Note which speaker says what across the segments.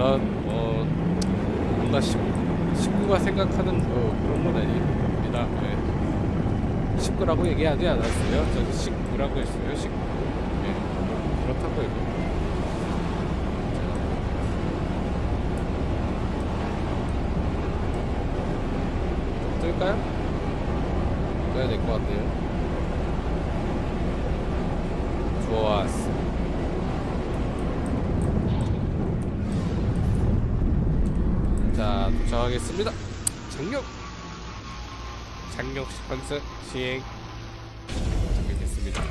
Speaker 1: 물론 뭐 뭔가 식, 식구가 생각하는 그, 그런 건 아닙니다. 예. 식구라고 얘기하지 않았어요. 저는 식구라고 했어요. 식구. 예. 그렇다고 이거. 뜰까요? 떠야 될 것 같네요. 좋았어. 자, 도착하겠습니다. 장력! 장력 시퀀스 시행. 시작하겠습니다.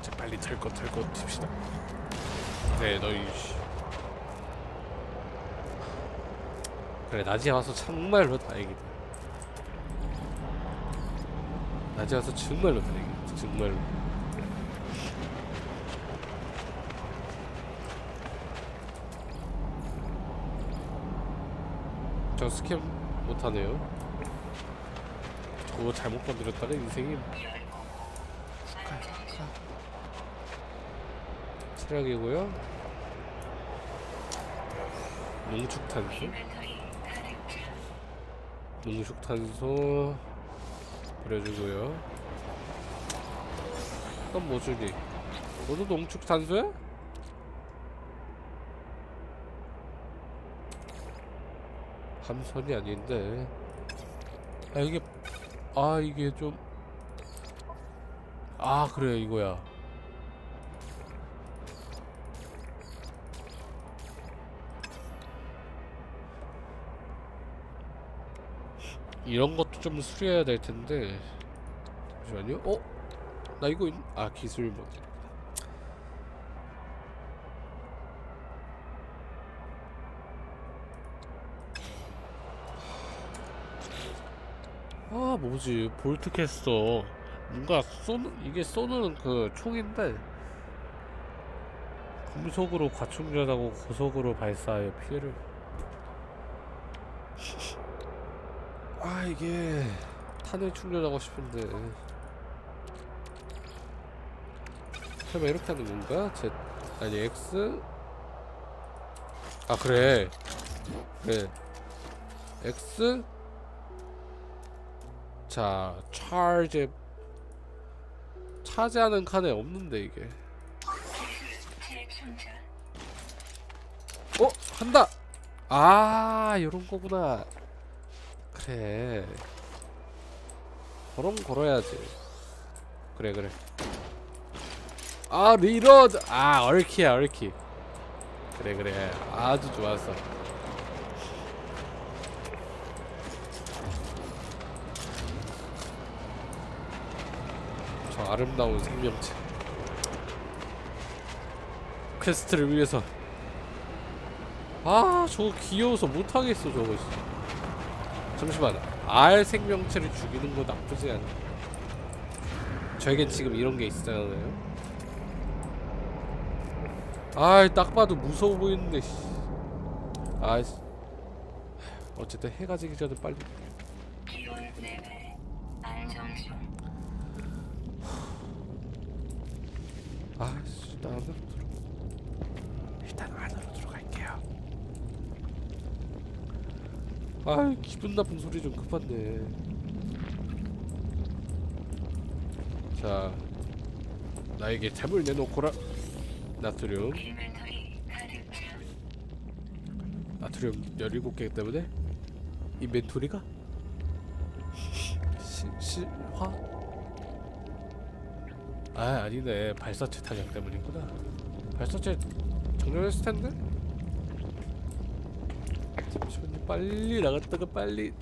Speaker 1: 자, 빨리 털거 털거 튑시다. 네, 너희 씨. 그래, 낮에 와서 정말로 다행이다. 낮에 와서 정말로 다행이다. 정말로. 저 스캠 못하네요. 저거 잘못 건드렸다가 인생이 체력이고요. 농축탄소, 농축탄소 버려주고요. 그럼 뭐 주니? 너도 농축탄소야? 함선이 아닌데. 아 이게 아 이게 좀 아 그래 이거야. 이런 것도 좀 수리해야 될 텐데. 잠시만요. 어? 나 이거 있... 아 기술 뭐 아 뭐지? 볼트 캐스터. 뭔가 쏘는 이게 쏘는 그 총인데 금속으로 과충전하고 고속으로 발사하여 피해를. 아 이게 탄을 충전하고 싶은데. 설마 이렇게 하는 건가? Z 아니 X? 아 그래. 그래 X 자, 차지 차지하는 칸에 없는데 이게. 어, 한다. 아, 이런 거구나. 그래. 그럼 걸어야지. 그래, 그래. 아, 리로드. 아, 얼키야, 얼키. 그래, 그래. 아주 좋았어. 아름다운 생명체. 퀘스트를 위해서. 아 저거 귀여워서 못하겠어 저거. 잠시만. 알 생명체를 죽이는 거 나쁘지 않아 저에겐 지금 이런 게 있잖아요? 아이 딱 봐도 무서워 보이는데 씨. 어쨌든 해가 지기 전에 빨리 안으로 들어 일단 안으로 들어갈게요. 아 기분 나쁜 소리 좀 그만네 자 나에게 잠을 내놓고라. 나트륨. 나트륨 17개 때문에? 인벤토리가? 시, 실화? 아 아니네. 발사체 탄약 때문이구나. 발사체 정렬했을 텐데? 잠시만요 빨리 나갔다가 빨리.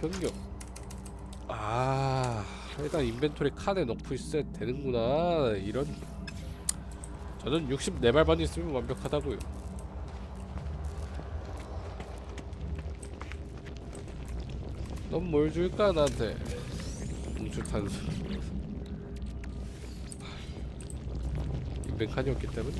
Speaker 1: 변경. 아 일단 인벤토리 칸에 넣고 있어야 되는구나. 이런. 저는 64발만 있으면 완벽하다고요. 넌 뭘 줄까 나한테 뭉툭탄수 인벤칸이었기 때문에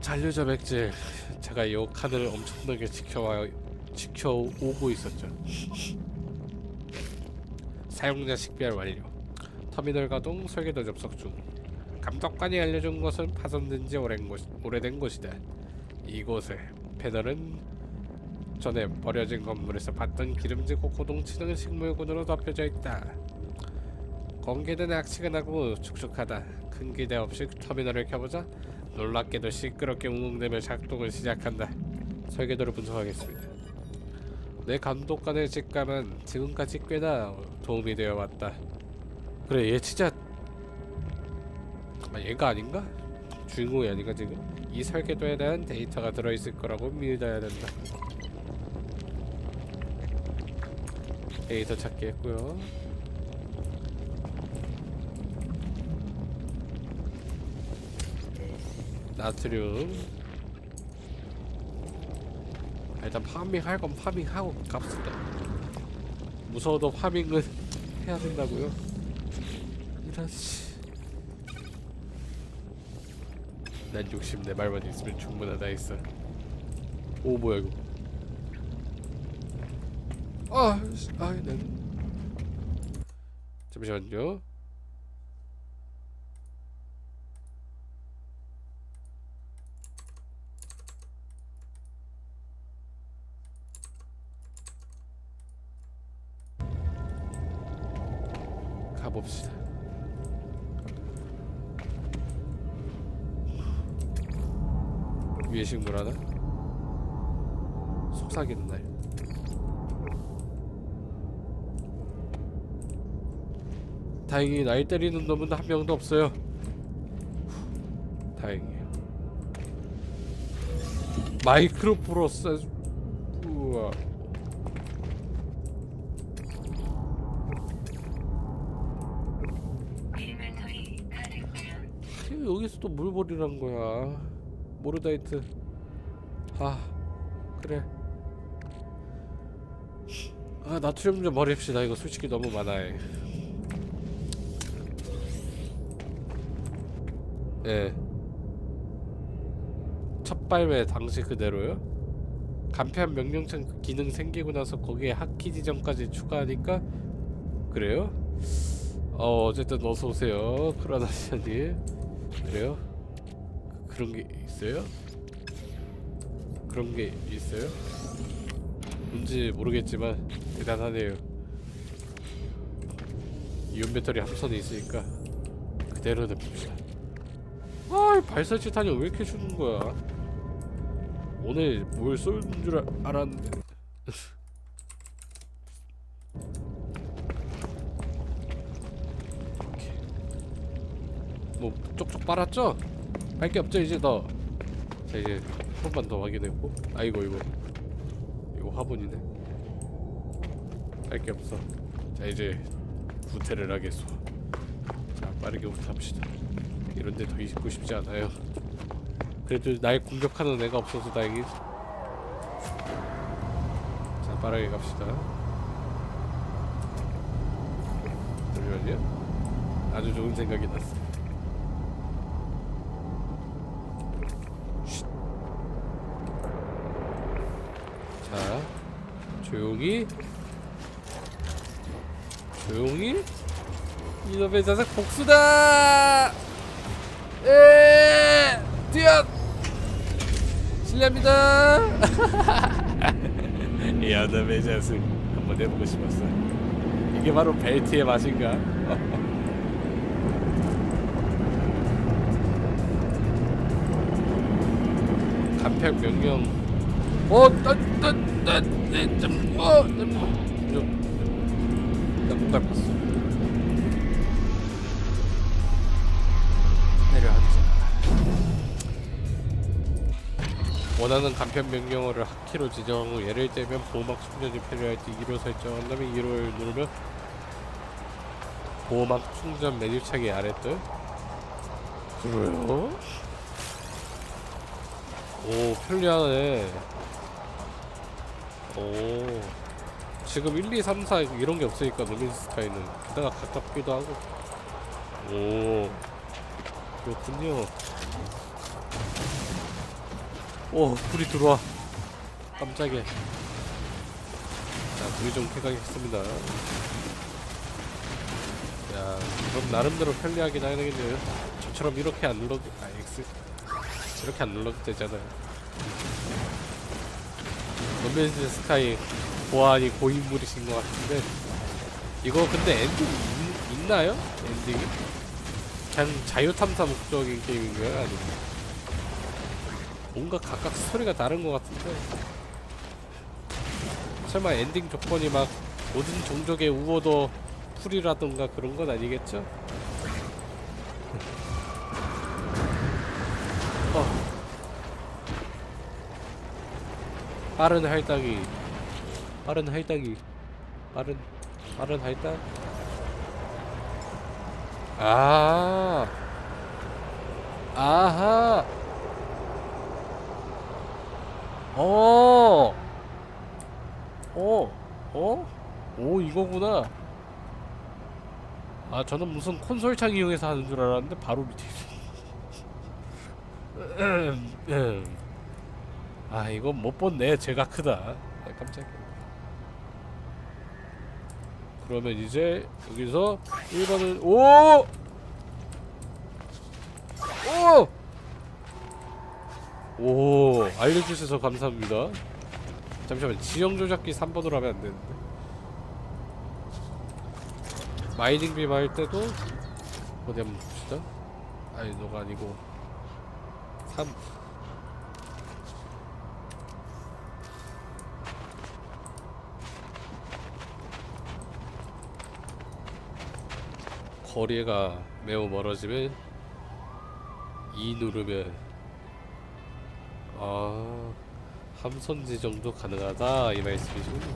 Speaker 1: 잔류자 백질 제가 이 칸을 엄청나게 지켜와 지켜오고 있었죠 사용자 식별 완료 터미널 가동 설계도 접속 중. 감독관이 알려준 것은 파손된 지 오랜 곳, 오래된 곳이다. 이곳에 패널은 전에 버려진 건물에서 봤던 기름지고 고동치는 식물군으로 덮여져 있다. 공기는 악시근하고 축축하다. 큰 기대 없이 터미널을 켜보자 놀랍게도 시끄럽게 웅웅대며 작동을 시작한다. 설계도를 분석하겠습니다. 내 감독관의 직감은 지금까지 꽤나 도움이 되어 왔다. 그래 얘 진짜 아, 얘가 아닌가? 주인공이 아닌가 지금? 이 설계도에 대한 데이터가 들어있을 거라고 믿어야 된다. 데이터 찾기 했고요. 나트륨 일단 파밍할 건 파밍하고 갑시다 무서워도 파밍은 해야 된다고요? 이런 씨. 난 욕심 내 말만 있으면 충분하다 했어. 오 뭐야 이거? 아, 씨, 아, 난 잠시만요. 가봅시다. 위에 식물 하나? 속삭이는 날. 다행히 날 때리는 놈은 한 명도 없어요. 후, 다행이에요. 마이크로 프로세스 우와. 여기서 또물 버리란 거야 모르다이트 아 그래 아 나트륨 좀 버립시다 이거 솔직히 너무 많아요 예 첫 발매 당시 그대로요 간편 명령창 그 기능 생기고 나서 거기에 하키 지정까지 추가하니까 그래요? 어 어쨌든 어서 오세요 크라나시아님 그래요? 그- 그런 게 있어요? 그런 게 있어요? 뭔지 모르겠지만 대단하네요. 이온 배터리 함선이 있으니까 그대로 냅둡시다. 아, 발사체 탄이 왜 이렇게 주는 거야? 오늘 뭘 쏘는 줄 알- 알았는데. 뭐 쪽쪽 빨았죠? 할게 없죠 이제 더. 자 이제 한 번만 더 확인해보고. 아이고 이거 이거 화분이네. 할 게 없어. 자 이제 후퇴를 하겠소. 자 빠르게 후퇴합시다. 이런데 더 있고 싶지 않아요. 그래도 날 공격하는 애가 없어서 다행히. 자 빠르게 갑시다. 잠시만요. 아주 좋은 생각이 났어. 자, 조용히, 조용히. 이놈의 자석 복수다. 에, 뛰어. 실례합니다. 이놈의 자석 한번 해보고 싶었어. 이게 바로 벨트의 맛인가? 간편 명령 어, 딴, 딴, 딴, 네, 좀, 어, 좀, 좀, 나 뭔가 봤어. 원하는 간편 명령어를 하키로 지정 후 예를 들면 보호막 충전이 필요할 때 2로 설정한 다음에 2를 누르면 보호막 충전 메뉴 창이 아래 뜨. 그래요? 오 편리하네. 오. 지금 1, 2, 3, 4 이런 게 없으니까 노민스 스카이는. 게다가 가깝기도 하고. 오. 그렇군요 오 불이 들어와 깜짝이야 자 불이 좀자 야, 그럼 나름대로 편리하긴 하겠네요. 저처럼 이렇게 안 눌러도 아 X 이렇게 안 눌러도 되잖아요. 노맨즈 스카이 보안이 고인물이신 것 같은데 이거 근데 엔딩 있, 있나요? 엔딩이? 그냥 자유탐사 목적인 게임인가요? 아니면 뭔가 각각 스토리가 다른 것 같은데 설마 엔딩 조건이 막 모든 종족의 우호도 풀이라던가 그런 건 아니겠죠? 어. 빠른 할당이 빠른 할당이 빠른 빠른 할당 아 아하 어 어? 어? 오 이거구나 아 저는 무슨 콘솔 창 이용해서 하는 줄 알았는데 바로 밑에 있어 아 이건 못 본네 제가 크다 아, 깜짝이야 그러면 이제 여기서 1번은 오! 오! 오 알려주셔서 감사합니다. 잠시만 지형 조작기 3번으로 하면 안 되는데. 마이닝 빔할 때도 어디 한번 봅시다. 아니 너가 아니고. 3 거리가 매우 멀어지면 2 누르면 아 함선지 정도 가능하다 이 말씀이시군요.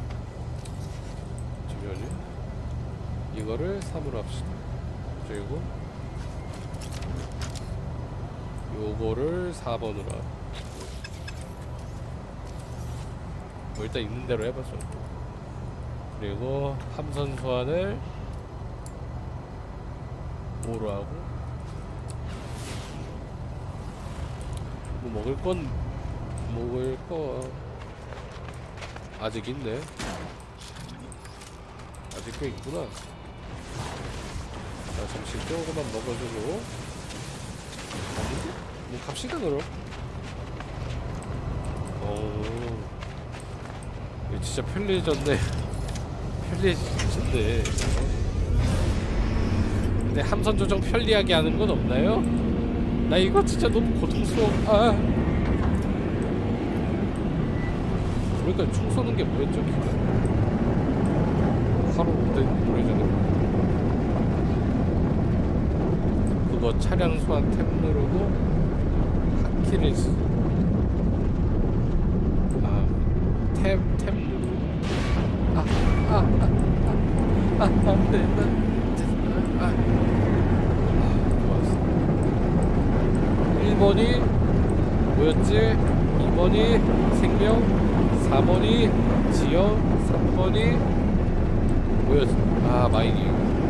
Speaker 1: 잠시만요 이거를 3으로 합시다. 그리고 요거를 4번으로 합 뭐 일단 있는 대로 해보죠. 그리고 함선 소환을 5로 하고 뭐 먹을 건 먹을 거 아직 있네. 아직 꽤 있구나. 자 잠시 조금만 먹어주고. 아닌데? 뭐 갑시다 그럼. 어 이거 진짜 편리해졌네. 편리해졌네 근데 함선 조정 편리하게 하는 건 없나요? 나 이거 진짜 너무 고통스러워. 아 그러니까 총 쏘는 게 뭐였죠 기가 하루 오래 오래전에. 그거 차량 소환 탭 누르고 하키를 쓰- 아, 탭, 탭 누르고. 아, 아, 아, 아, 아, 안 돼, 나, 아, 아, 1번이 뭐였지? 2번이 생명 4번이 지역 3번이 뭐였지? 아 마이닝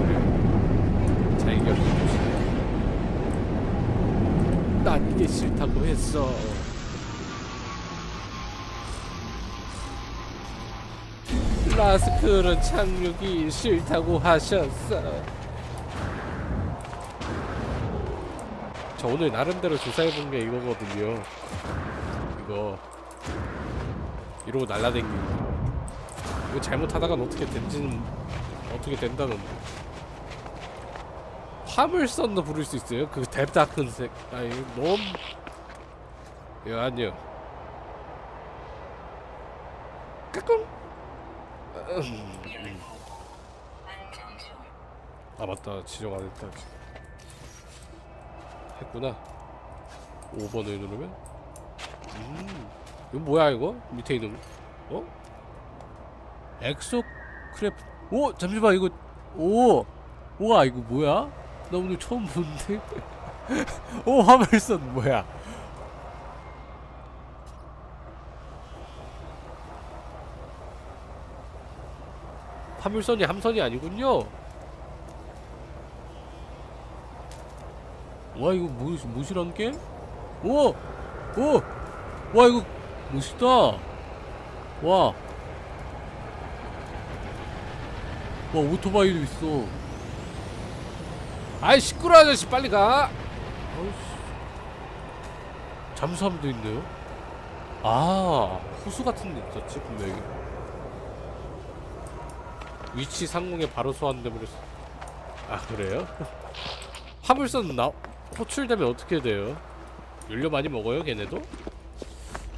Speaker 1: 그래 자 이겨 난 이게 싫다고 했어. 라스크는 착륙이 싫다고 하셨어. 저 오늘 나름대로 조사해본 게 이거거든요. 이거 이러고 날라댕기는 거. 이거 잘못하다간 어떻게 된지는 어떻게 된다는. 화물선도 부를 수 있어요? 그 뎁다 큰색. 아이 너무. 이거 아니요. 까꿍. 아 맞다. 지정 안 했다 했구나. 5번을 누르면? 음 이거 뭐야 이거 밑에 있는 거? 어? 엑소 크래프 오 잠시만 이거 오 우와 이거 뭐야? 나 오늘 처음 보는데 오 화물선 뭐야 화물선이 함선이 아니군요 와 이거 뭐, 뭐시란 게? 오! 오! 와 이거 멋있다 와. 와 오토바이도 있어 아이 시끄러 아저씨 빨리 가 어이씨. 잠수함도 있네요 아 호수 같은 데 있었지 분명히 위치 상공에 바로 소환돼 버렸어 아 그래요? 화물선 나 호출되면 어떻게 돼요? 연료 많이 먹어요 걔네도?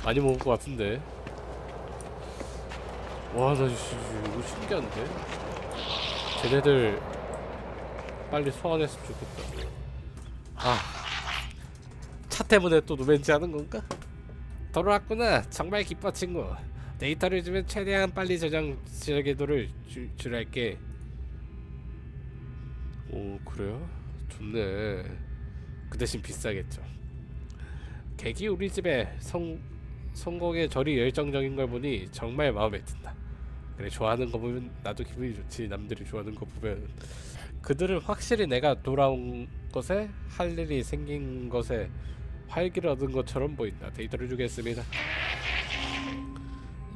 Speaker 1: 많이 먹을 것 같은데. 와나 이거 신기한데? 쟤네들 빨리 소환했으면 좋겠다. 아차 때문에 또 노벤지 하는 건가? 돌아왔구나 정말 기뻐 친구. 데이터를 주면 최대한 빨리 저장 저장궤도를 줄, 줄할게. 오 그래요? 좋네. 그 대신 비싸겠죠. 객이 우리 집에 성, 성공의 절이 열정적인 걸 보니 정말 마음에 든다. 그래 좋아하는 거 보면 나도 기분이 좋지 남들이 좋아하는 거 보면. 그들은 확실히 내가 돌아온 것에 할 일이 생긴 것에 활기를 얻은 것처럼 보인다. 데이터를 주겠습니다.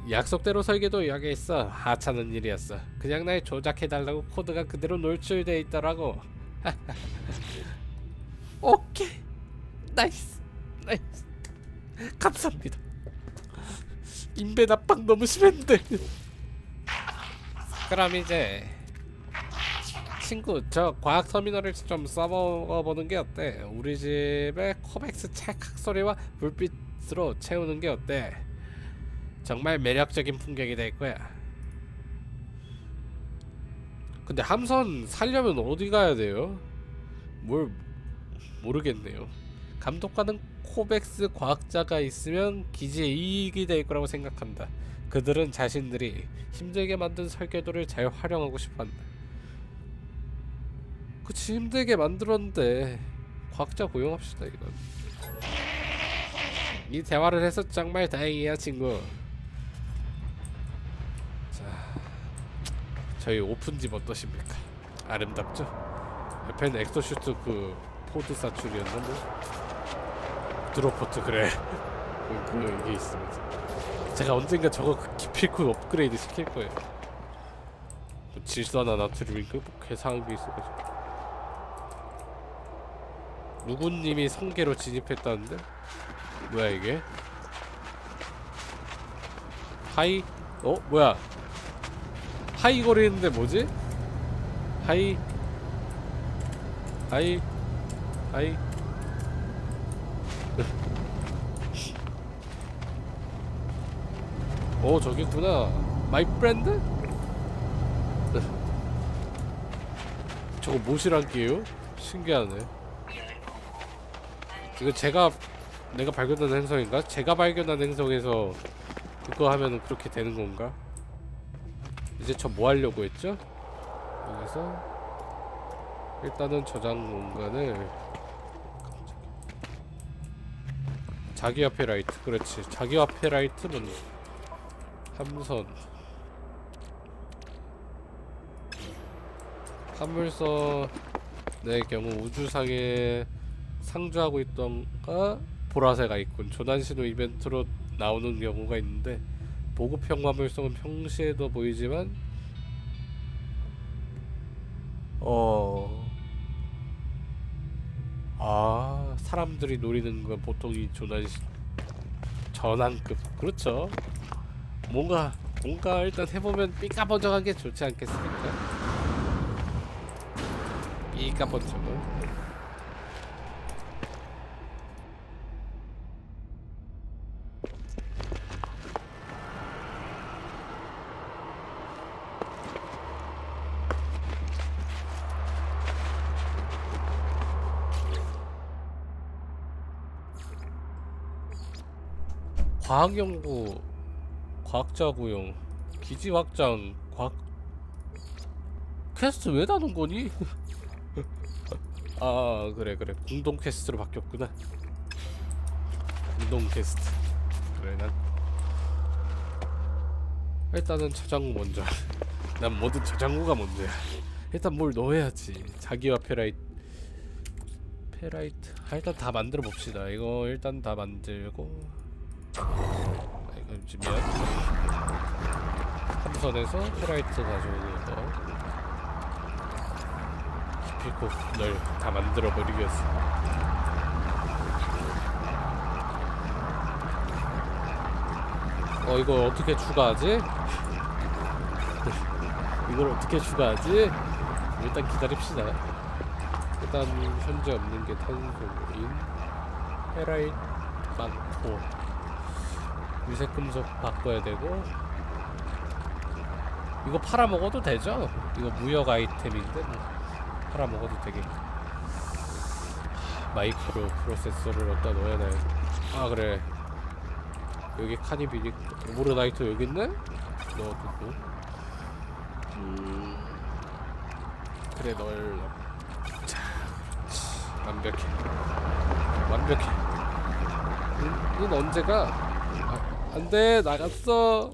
Speaker 1: 약속대로 설계도 여기 있어. 하찮은 일이었어. 그냥 날 조작해달라고 코드가 그대로 노출돼 있더라고. 오케이. 나이스. 나이스. 감사합니다 인베 납박 너무 심했는데 그럼 이제 친구 저 과학 터미널을 좀 써먹어보는 게 어때? 우리 집에 코백스 찰칵 소리와 불빛으로 채우는 게 어때? 정말 매력적인 풍경이 될 거야. 근데 함선 살려면 어디 가야 돼요? 뭘 모르겠네요. 감독관은 코백스 과학자가 있으면 기지에 이익이 될 거라고 생각한다. 그들은 자신들이 힘들게 만든 설계도를 잘 활용하고 싶어한다. 그치 힘들게 만들었는데 과학자 고용합시다 이건. 이 대화를 해서 정말 다행이야 친구. 자, 저희 오픈집 어떠십니까? 아름답죠? 옆에는 엑소슈트 그 포드 사출이었나 뭐? 드로포트 그래. 그, 그 이게 있습니다. 제가 언젠가 저거 그 기필코 업그레이드 시킬 거예요. 뭐 질산화 나트륨인가 뭐 괴상한 게 있어가지고. 누구님이 성계로 진입했다는데? 뭐야 이게? 하이? 어? 뭐야? 하이 거리는데 뭐지? 하이? 하이? 하이? 어 저기구나 마이 프렌드? 저거 못이란 게요? 신기하네 이거 제가 내가 발견한 행성인가? 제가 발견한 행성에서 그거 하면 그렇게 되는 건가? 이제 저 뭐 하려고 했죠? 여기서 일단은 저장 공간을 자기 앞에 라이트. 그렇지. 자기 앞에 라이트는 함선. 함물선의 경우 우주상에 상주하고 있던가 보라새가 있군. 조난신호 이벤트로 나오는 경우가 있는데 보급형 화물성은 평시에도 보이지만 어... 아 사람들이 노리는 건 보통 이 조난신 전환급. 그렇죠. 뭔가 뭔가 일단 해보면 삐까번쩍한 게 좋지 않겠습니까? 삐까번쩍은 과학 연구 과학자 고용 기지 확장 과학 퀘스트 왜 다는 거니? 아 그래 그래. 공동 퀘스트로 바뀌었구나. 공동 퀘스트. 그래 난 일단은 저장고 먼저. 난 뭐든 저장고가 먼저야. 일단 뭘 넣어야지. 자기와 페라이트 페라이트? 아, 일단 다 만들어 봅시다. 이거 일단 다 만들고. 아, 이거 지면 함선에서 페라이트 가져오는 거 기피코 널다 만들어 버리겠어. 어 이거 어떻게 추가하지? 이걸 어떻게 추가하지? 일단 기다립시다. 일단 현재 없는 게 탄소인 헤라인 많고 위색금속 바꿔야 되고 이거 팔아 먹어도 되죠? 이거 무역 아이템인데 뭐 팔아 먹어도 되겠. 마이크로 프로세서를 어디다 넣어야 돼. 아 그래. 여기 카니비닉 오모르나이트 여기 있네? 넣어두고. 음. 그래 널 넣- 자. 완벽해. 완벽해. 응? 넌 언제가? 아, 안돼 나갔어.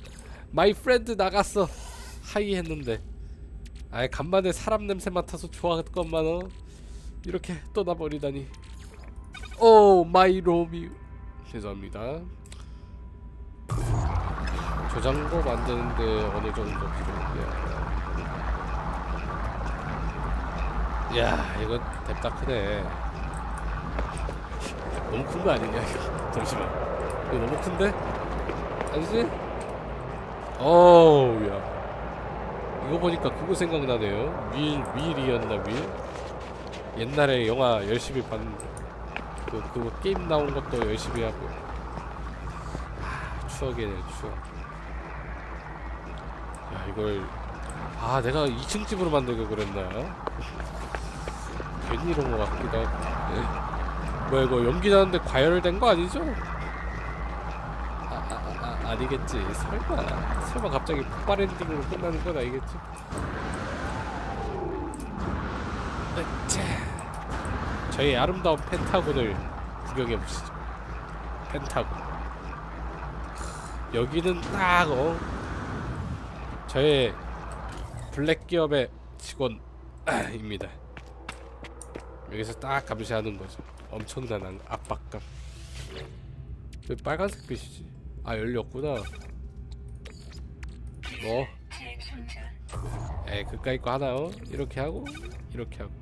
Speaker 1: 마이 프렌드 나갔어. 하이 했는데. 아예 간만에 사람 냄새 맡아서 좋아했건만 어. 이렇게 떠나버리다니. 오 마이 로미. 죄송합니다. 저장고 만드는데 어느 정도 필요해요? 야 이거 뎁다 크네. 너무 큰 거 아니냐 이거? 잠시만. 이거 너무 큰데? 아니지? 어우 야 이거 보니까 그거 생각나네요 윌 윌이었나 윌 옛날에 영화 열심히 봤는데 그 그거 게임 나온 것도 열심히 하고 아, 추억이네 추억 야 이걸 아 내가 2층 집으로 만들고 그랬나 괜히 이런 거 같기도 하고 네. 뭐야 이거 연기 나는데 과열된 거 아니죠? 아니겠지. 설마. 설마 갑자기 폭발 엔딩으로 끝나는 건 아니겠지? 으차. 저희 아름다운 펜타곤을 구경해 보시죠. 펜타곤. 여기는 딱 어, 저의 블랙 기업의 직원입니다. 여기서 딱 감시하는 거죠. 엄청난 압박감. 왜 빨간색 빛이지? 아 열렸구나. 뭐? 에이 그까이 거 하나 요? 이렇게 하고 이렇게 하고.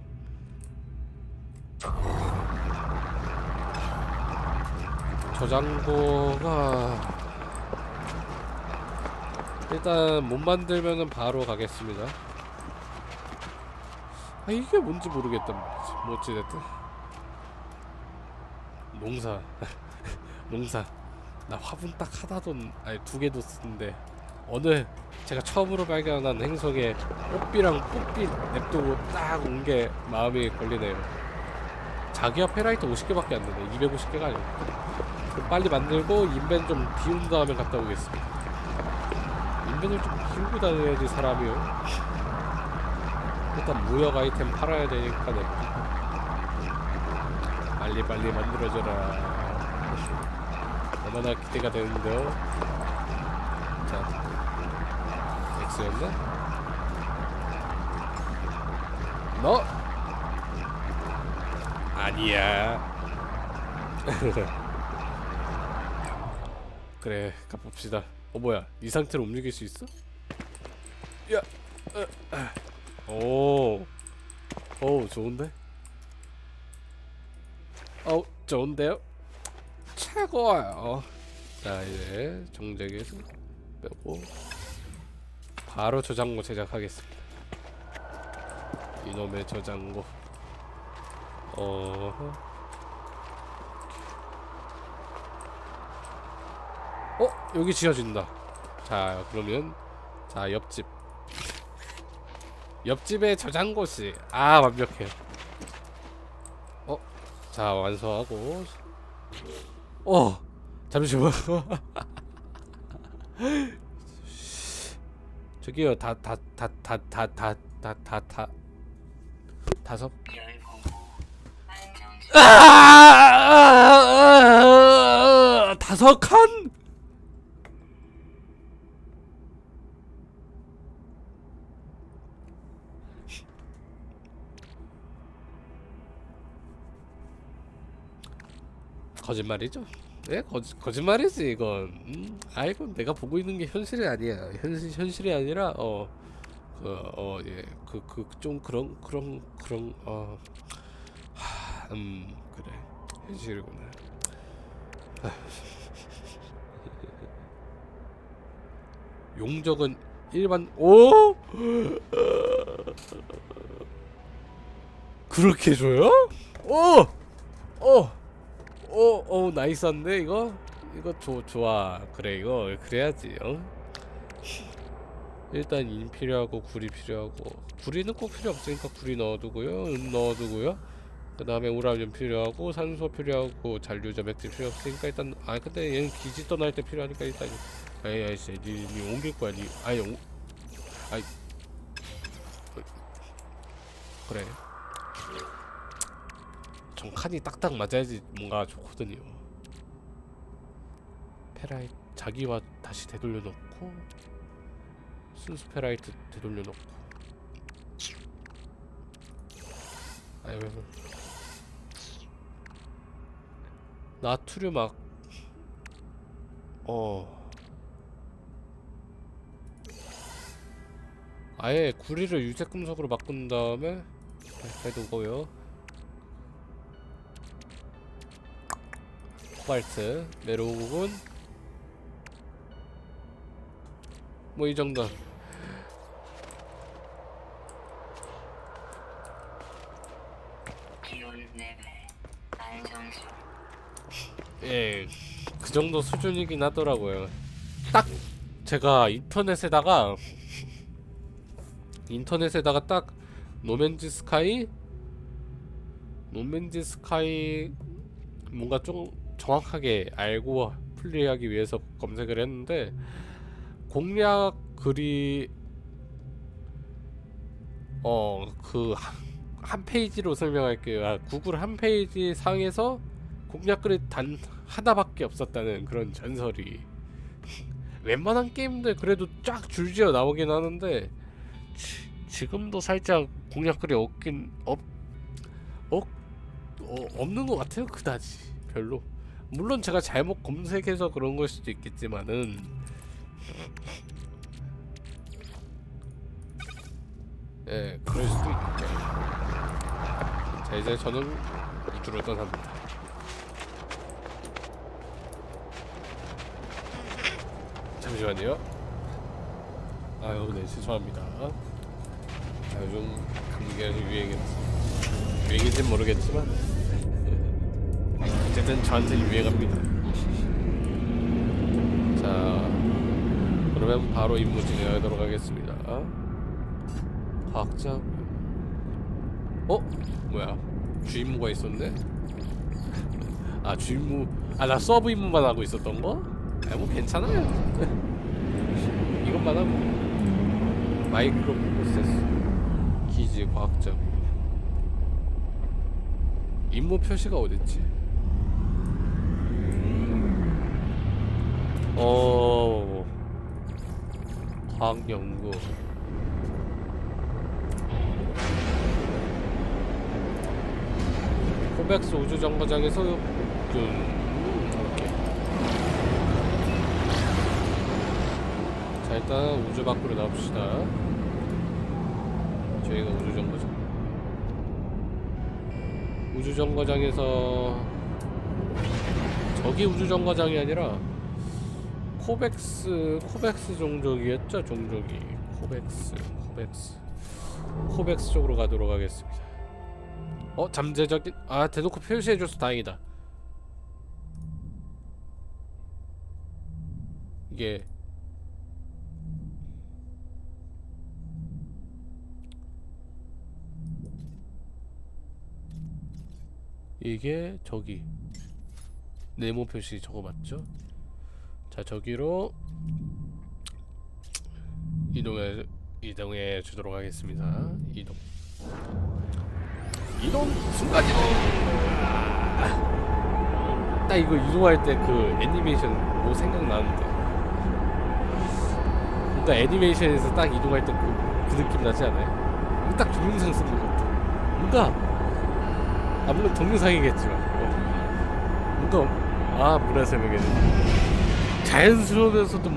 Speaker 1: 저장고가 일단 못 만들면은 바로 가겠습니다. 아 이게 뭔지 모르겠단 말이지. 뭐 어찌됐든 농사 농사 나 화분 딱 하나도 아니 두 개도 쓰는데 어느 제가 처음으로 발견한 행성에 꽃비랑 꽃빛 냅두고 딱 온 게 마음이 걸리네요. 자기야 페라이트 50개밖에 안 되네. 250개가 아니고. 그럼 빨리 만들고 인벤 좀 비운 다음에 갔다 오겠습니다. 인벤을 좀 비우고 다녀야지 사람이요. 일단 무역 아이템 팔아야 되니까 네. 빨리 빨리 만들어져라. 얼마나 기대가 되는데요. 자, X였나? 너 아니야. 그래, 가봅시다. 어 뭐야? 이 상태로 움직일 수 있어? 야, 어, 아. 오, 오 좋은데? 어 좋은데요? 최고예요. 자 이제 정제기에서 빼고 바로 저장고 제작하겠습니다. 이놈의 저장고. 어. 어 여기 지어진다. 자 그러면 자 옆집. 옆집에 저장고시. 아 완벽해. 어. 자 완성하고. 어. 잠시만. 저기요 다 다 다 다 다 다 다 다다 다섯? 다섯 칸 거짓말이죠? 예, 거, 거짓말이지 이건. 음? 아 이건 내가 보고 있는 게 현실이 아니야. 현실 현실이 아니라 어 그 어 예 그 그 좀 그런 그런 그런 어 하, 음 그래 현실이구나. 용적은 일반 오 그렇게 줘요? 오! 어! 어, 어, 나이스한데 이거? 이거 좋 좋아. 그래 이거 그래야지. 어? 일단 인 필요하고 구리 필요하고 구리는 꼭 필요 없으니까 구리 넣어두고요. 은 넣어두고요. 그 다음에 우라늄 필요하고 산소 필요하고 잔류자 맥주 필요 없으니까 일단 아 근데 얘는 기지 떠날 때 필요하니까 일단 아이 아이씨 니, 니 옮길 거야 니 아니 오, 아이 그래 정칸이 딱딱 맞아야지 뭔가 좋거든요. 페라이트 자기와 다시 되돌려 놓고 순수 페라이트 되돌려 놓고 아유 나트륨 막 어. 아예 구리를 유색 금속으로 바꾼 다음에 해두고요. 코발트, 메로군 뭐 이 정도. 예, 그 정도 수준이긴 하더라고요. 딱 제가 인터넷에다가 인터넷에다가 딱 노맨즈 스카이 노맨즈 스카이 뭔가 좀 정확하게 알고 플레이하기 위해서 검색을 했는데 공략 글이 어그 한 페이지로 설명할게요. 아, 구글 한 페이지 상에서 공략 글이 단 하나밖에 없었다는 그런 전설이. 웬만한 게임들 그래도 쫙 줄지어 나오긴 하는데 지, 지금도 살짝 공략 글이 없긴 없 없, 어, 없는 것 같아요 그다지. 별로 물론 제가 잘못 검색해서 그런 걸 수도 있겠지만은 예 그럴 수도 있죠 자 이제 저는 우주로 떠납니다 잠시만요. 아유, 네, 죄송합니다. 아, 요즘 감기가 유행이라서. 유행인지는 모르겠지만. 어쨌든 저한테 유행합니다. 자, 그러면 바로 임무 진행하도록 하겠습니다. 과학자. 어? 뭐야? 주임무가 있었네? 아, 주임무. 아, 나 서브 임무만 하고 있었던 거? 아, 뭐 괜찮아요. 이것만 하고 마이크로 프로세스 기지 과학자 임무 표시가 어딨지? 어 과학 연구. 코백스 우주 정거장에서 좀 음. 자 일단 우주 밖으로 나옵시다. 저희가 우주 정거장. 우주 정거장에서 저기 우주 정거장이 아니라 코백스 코백스 종족이었죠? 종족이. 코백스 코백스. 코백스 쪽으로 가도록 하겠습니다. 어 잠재적인 아 대놓고 표시해줘서 다행이다. 이게 이게 저기 네모 표시 저거 맞죠? 자 저기로 이동해 이동해 주도록 하겠습니다. 이동 이동 순간 이동. 딱 이거 이동할 때 그 애니메이션 뭐 생각나는데. 뭔가 애니메이션에서 딱 이동할 때 그 그 느낌 나지 않아요? 딱 동영상 쓴것 같아. 뭔가 아 물론 동영상이겠지만 어. 뭔가 아 설명해야 되지 자연스러우면서도